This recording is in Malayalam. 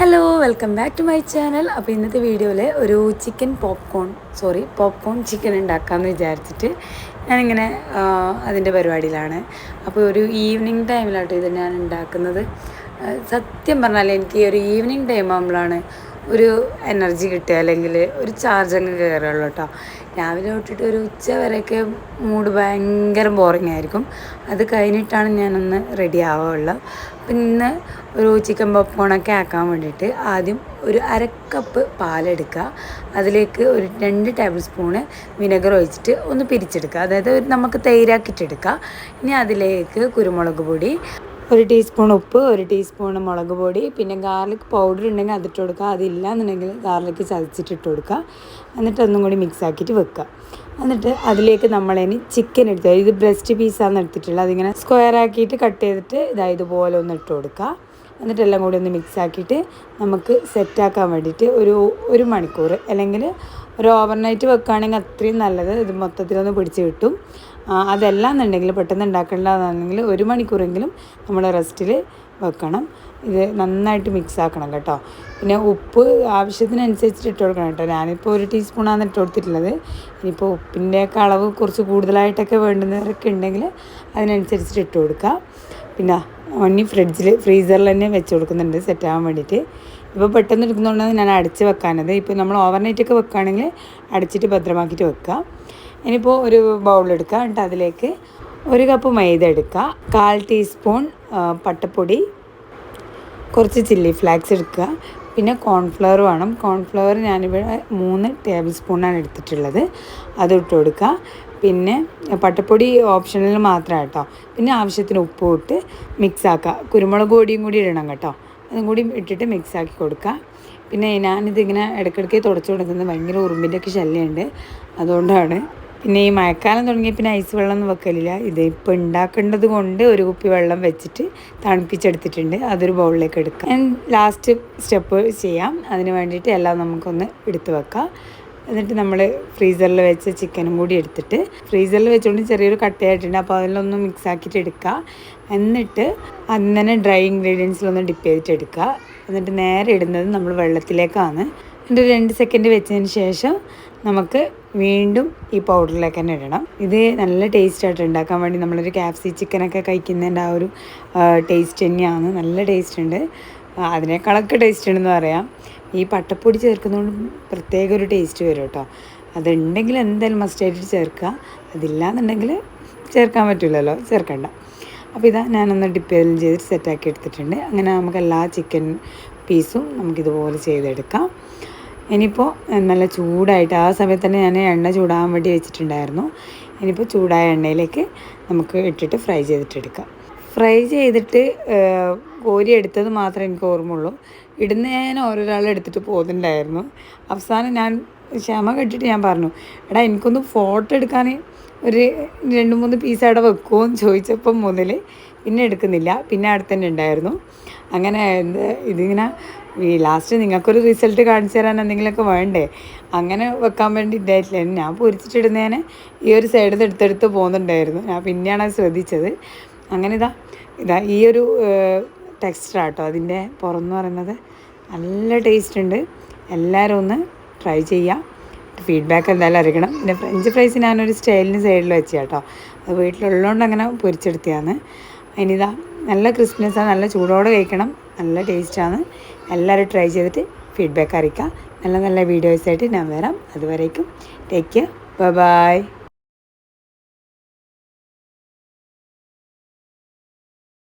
Hello welcome back to my channel അപ്പോൾ ഇന്നത്തെ വീഡിയോയിൽ ഒരു chicken popcorn sorry popcorn chicken ഉണ്ടാക്കാമെന്ന് വിചാരിച്ചിട്ട് ഞാനിങ്ങനെ അതിന്റെ പരിപാടിയിലാണ്. അപ്പോൾ ഒരു ഈവനിങ് ടൈമിലാട്ടോ ഇത് ഞാൻ ഉണ്ടാക്കുന്നത്. സത്യം പറഞ്ഞാൽ എനിക്ക് ഒരു ഈവനിങ് ടൈം ആകുമ്പോഴാണ് ഒരു എനർജി കിട്ടുക അല്ലെങ്കിൽ ഒരു ചാർജ് അങ്ങ് കയറുള്ളൂ കേട്ടോ. രാവിലെ തൊട്ടിട്ട് ഒരു ഉച്ച വരെയൊക്കെ മൂഡ് ഭയങ്കര ബോറിംഗ് ആയിരിക്കും. അത് കഴിഞ്ഞിട്ടാണ് ഞാനൊന്ന് റെഡി ആവുകയുള്ളൂ അപ്പം ഇന്ന് ഒരു ചിക്കൻ പപ്പോണൊക്കെ ആക്കാൻ വേണ്ടിയിട്ട് ആദ്യം ഒരു അര കപ്പ് പാലെടുക്കുക അതിലേക്ക് ഒരു രണ്ട് ടേബിൾ സ്പൂണ് വിനെഗർ ഒഴിച്ചിട്ട് ഒന്ന് പിരിച്ചെടുക്കുക. അതായത് നമുക്ക് തൈരാക്കിയിട്ടെടുക്കുക ഇനി അതിലേക്ക് കുരുമുളക് പൊടി ഒരു ടീസ്പൂൺ ഉപ്പ് ഒരു ടീസ്പൂൺ മുളക് പൊടി പിന്നെ ഗാർലിക് പൗഡർ ഉണ്ടെങ്കിൽ അതിട്ട് കൊടുക്കുക. അതില്ല എന്നുണ്ടെങ്കിൽ ഗാർലിക് ചതച്ചിട്ട് ഇട്ട് കൊടുക്കുക. എന്നിട്ട് ഒന്നും കൂടി മിക്സ് ആക്കിയിട്ട് വെക്കുക. എന്നിട്ട് അതിലേക്ക് നമ്മളിനി ചിക്കൻ എടുത്ത് ഇത് ബ്രസ്റ്റ് പീസാണ് എടുത്തിട്ടുള്ളത്. അതിങ്ങനെ സ്ക്വയർ ആക്കിയിട്ട് കട്ട് ചെയ്തിട്ട് ഇതാ ഇതുപോലെ ഒന്ന് ഇട്ട് കൊടുക്കുക. എന്നിട്ട് എല്ലാം കൂടി ഒന്ന് മിക്സ് ആക്കിയിട്ട് നമുക്ക് സെറ്റാക്കാൻ വേണ്ടിയിട്ട് ഒരു ഒരു മണിക്കൂർ അല്ലെങ്കിൽ ഒരു ഓവർനൈറ്റ് വെക്കുകയാണെങ്കിൽ അത്രയും നല്ലത് ഇത് മൊത്തത്തിലൊന്ന് പിടിച്ച് കിട്ടും. അതല്ല എന്നുണ്ടെങ്കിൽ പെട്ടെന്ന് ഉണ്ടാക്കേണ്ടതാണെങ്കിൽ ഒരു മണിക്കൂറെങ്കിലും നമ്മൾ റെസ്റ്റിൽ വെക്കണം. ഇത് നന്നായിട്ട് മിക്സ് ആക്കണം കേട്ടോ. പിന്നെ ഉപ്പ് ആവശ്യത്തിനനുസരിച്ചിട്ട് ഇട്ട് കൊടുക്കണം കേട്ടോ. ഞാനിപ്പോൾ ഒരു ടീസ്പൂണാണ് ഇട്ട് കൊടുത്തിട്ടുള്ളത്. ഇനിയിപ്പോൾ ഉപ്പിന്റെയൊക്കെ അളവ് കുറച്ച് കൂടുതലായിട്ടൊക്കെ വേണ്ടുന്നവരൊക്കെ ഉണ്ടെങ്കിൽ അതിനനുസരിച്ചിട്ട് ഇട്ട് കൊടുക്കുക പിന്നെ ഒന്നി ഫ്രിഡ്ജിൽ ഫ്രീസറിൽ തന്നെ വെച്ച് കൊടുക്കുന്നുണ്ട്. ആവാൻ വേണ്ടിയിട്ട്. ഇപ്പോൾ പെട്ടെന്ന് എടുക്കുന്നതുകൊണ്ടാണ് ഞാൻ അടച്ച് വെക്കാനത്. ഇപ്പോൾ നമ്മൾ ഓവർനൈറ്റ് ഒക്കെ വെക്കുകയാണെങ്കിൽ അടച്ചിട്ട് ഭദ്രമാക്കിയിട്ട് വെക്കുക ഇനിയിപ്പോൾ ഒരു ബൗൾ എടുക്കുക എന്നിട്ട് അതിലേക്ക് ഒരു കപ്പ് മൈദ എടുക്കുക കാൽ ടീസ്പൂൺ പട്ടപ്പൊടി കുറച്ച് ചില്ലി ഫ്ലാക്സ് എടുക്കുക പിന്നെ കോൺഫ്ലവർ വേണം. കോൺഫ്ലവർ ഞാനിവിടെ മൂന്ന് ടേബിൾ സ്പൂണാണ് എടുത്തിട്ടുള്ളത്. അത് ഇട്ട് കൊടുക്കുക പിന്നെ പട്ടപ്പൊടി ഓപ്ഷണൽ മാത്രമാണ് കേട്ടോ. പിന്നെ ആവശ്യത്തിന് ഉപ്പ് ഇട്ട് മിക്സ് ആക്കുക കുരുമുളക് പൊടിയും കൂടി ഇടണം കേട്ടോ. അതും കൂടി ഇട്ടിട്ട് മിക്സ് ആക്കി കൊടുക്കുക പിന്നെ ഞാനിതിങ്ങനെ ഇടയ്ക്കിടയ്ക്ക് തുടച്ചു കൊടുക്കുന്നത് ഭയങ്കര ഉറുമ്പിന്റെയൊക്കെ ശല്യമുണ്ട്. അതുകൊണ്ടാണ്. പിന്നെ ഈ മഴക്കാലം തുടങ്ങിയ പിന്നെ ഐസ് വെള്ളം വെക്കലില്ല. ഇത് ഇപ്പോൾ ഉണ്ടാക്കേണ്ടത് കൊണ്ട് ഒരു കുപ്പി വെള്ളം വെച്ചിട്ട് തണുപ്പിച്ചെടുത്തിട്ടുണ്ട്. അതൊരു ബൗളിലേക്ക് എടുക്കാം. ലാസ്റ്റ് സ്റ്റെപ്പ് ചെയ്യാം. അതിന് വേണ്ടിയിട്ട് എല്ലാം നമുക്കൊന്ന് എടുത്ത് വെക്കാം. എന്നിട്ട് നമ്മൾ ഫ്രീസറിൽ വെച്ച ചിക്കനും കൂടി എടുത്തിട്ട് ഫ്രീസറിൽ വെച്ചുകൊണ്ട് ചെറിയൊരു കട്ടയായിട്ടുണ്ട്. അപ്പോൾ അതിലൊന്ന് മിക്സ് ആക്കിയിട്ട് എടുക്കുക എന്നിട്ട് അങ്ങനെ ഡ്രൈ ഇൻഗ്രീഡിയൻസിലൊന്ന് ഡിപ്പ് ചെയ്തിട്ട് എടുക്കുക എന്നിട്ട് നേരെ ഇടുന്നത് നമ്മൾ വെള്ളത്തിലേക്കാണ്. എന്നിട്ട് രണ്ട് സെക്കൻഡ് വെച്ചതിന് ശേഷം നമുക്ക് വീണ്ടും ഈ പൗഡറിലേക്ക് തന്നെ ഇടണം. ഇത് നല്ല ടേസ്റ്റ് ആയിട്ട് ഉണ്ടാക്കാൻ വേണ്ടി നമ്മളൊരു ക്യാപ്സി ചിക്കനൊക്കെ കഴിക്കുന്നതിന്റെ ആ ഒരു ടേസ്റ്റ് തന്നെയാണ്. നല്ല ടേസ്റ്റ് ഉണ്ട്. അതിനേക്കാളൊക്കെ ടേസ്റ്റ് ഉണ്ടെന്ന് പറയാം. ഈ പട്ടപ്പൊടി ചേർക്കുന്നതുകൊണ്ട് പ്രത്യേക ഒരു ടേസ്റ്റ് വരും കേട്ടോ. അതുണ്ടെങ്കിൽ എന്തായാലും മസ്റ്റായിട്ട് ചേർക്കുക. അതില്ലാന്നുണ്ടെങ്കിൽ ചേർക്കാൻ പറ്റില്ലല്ലോ ചേർക്കണ്ട. അപ്പോൾ ഇതാ ഞാനൊന്ന് ഡിപ്പ് ചെയ്തെല്ലാം ചെയ്തിട്ട് സെറ്റാക്കി എടുത്തിട്ടുണ്ട്. അങ്ങനെ നമുക്ക് എല്ലാ ചിക്കൻ പീസും നമുക്കിതുപോലെ ചെയ്തെടുക്കാം. ഇനിയിപ്പോൾ നല്ല ചൂടായിട്ട് ആ സമയത്ത് തന്നെ ഞാൻ എണ്ണ ചൂടാകാൻ വേണ്ടി വെച്ചിട്ടുണ്ടായിരുന്നു. ഇനിയിപ്പോൾ ചൂടായ എണ്ണയിലേക്ക് നമുക്ക് ഇട്ടിട്ട് ഫ്രൈ ചെയ്തിട്ടെടുക്കാം ഫ്രൈ ചെയ്തിട്ട് കോരി എടുത്തത് മാത്രമേ എനിക്ക് ഓർമ്മയുള്ളൂ. ഇടുന്ന ഞാൻ ഓരോരാൾ എടുത്തിട്ട് പോകുന്നുണ്ടായിരുന്നു അവസാനം ഞാൻ ക്ഷമ കെട്ടിട്ട് ഞാൻ പറഞ്ഞു എടാ എനിക്കൊന്ന് ഫോട്ടോ എടുക്കാൻ ഒരു രണ്ട് മൂന്ന് പീസ് അവിടെ വെക്കുമോ എന്ന് ചോദിച്ചപ്പം മുതൽ പിന്നെ എടുക്കുന്നില്ല. പിന്നെ അവിടെ തന്നെ ഉണ്ടായിരുന്നു. അങ്ങനെ എന്ത് ഇതിങ്ങനെ ഈ ലാസ്റ്റ് നിങ്ങൾക്കൊരു റിസൾട്ട് കാണിച്ചു തരാൻ എന്തെങ്കിലുമൊക്കെ വേണ്ടേ? അങ്ങനെ വെക്കാൻ വേണ്ടി ഇതായിട്ടില്ല. ഞാൻ പൊരിച്ചിട്ടിടുന്നതിന് ഈ ഒരു സൈഡിൽ നിന്ന് എടുത്തെടുത്ത് പോകുന്നുണ്ടായിരുന്നു ഞാൻ പിന്നെയാണ് ശ്രദ്ധിച്ചത്. അങ്ങനെ ഇതാ ഇതാ ഈ ഒരു ടെക്സ്ചറാട്ടോ അതിന്റെ പുറമെന്ന് പറയുന്നത്. നല്ല ടേസ്റ്റ് ഉണ്ട് എല്ലാവരും ഒന്ന് ട്രൈ ചെയ്യാം. ഫീഡ്ബാക്ക് എന്തായാലും അറിയിക്കണം. പിന്നെ ഫ്രഞ്ച് ഫ്രൈസ് ഞാനൊരു സ്റ്റൈലിന് സൈഡിൽ വെച്ച് കേട്ടോ അത് വീട്ടിലുള്ളതുകൊണ്ട് അങ്ങനെ പൊരിച്ചെടുത്തതാണ്. അതിനിതാ നല്ല ക്രിസ്മസാണ് നല്ല ചൂടോടെ കഴിക്കണം. നല്ല ടേസ്റ്റാണ്. എല്ലാവരും ട്രൈ ചെയ്തിട്ട് ഫീഡ്ബാക്ക് അറിയിക്കുക നല്ല നല്ല വീഡിയോസായിട്ട് ഞാൻ വരാം. അതുവരേക്കും. Take care. Bye bye.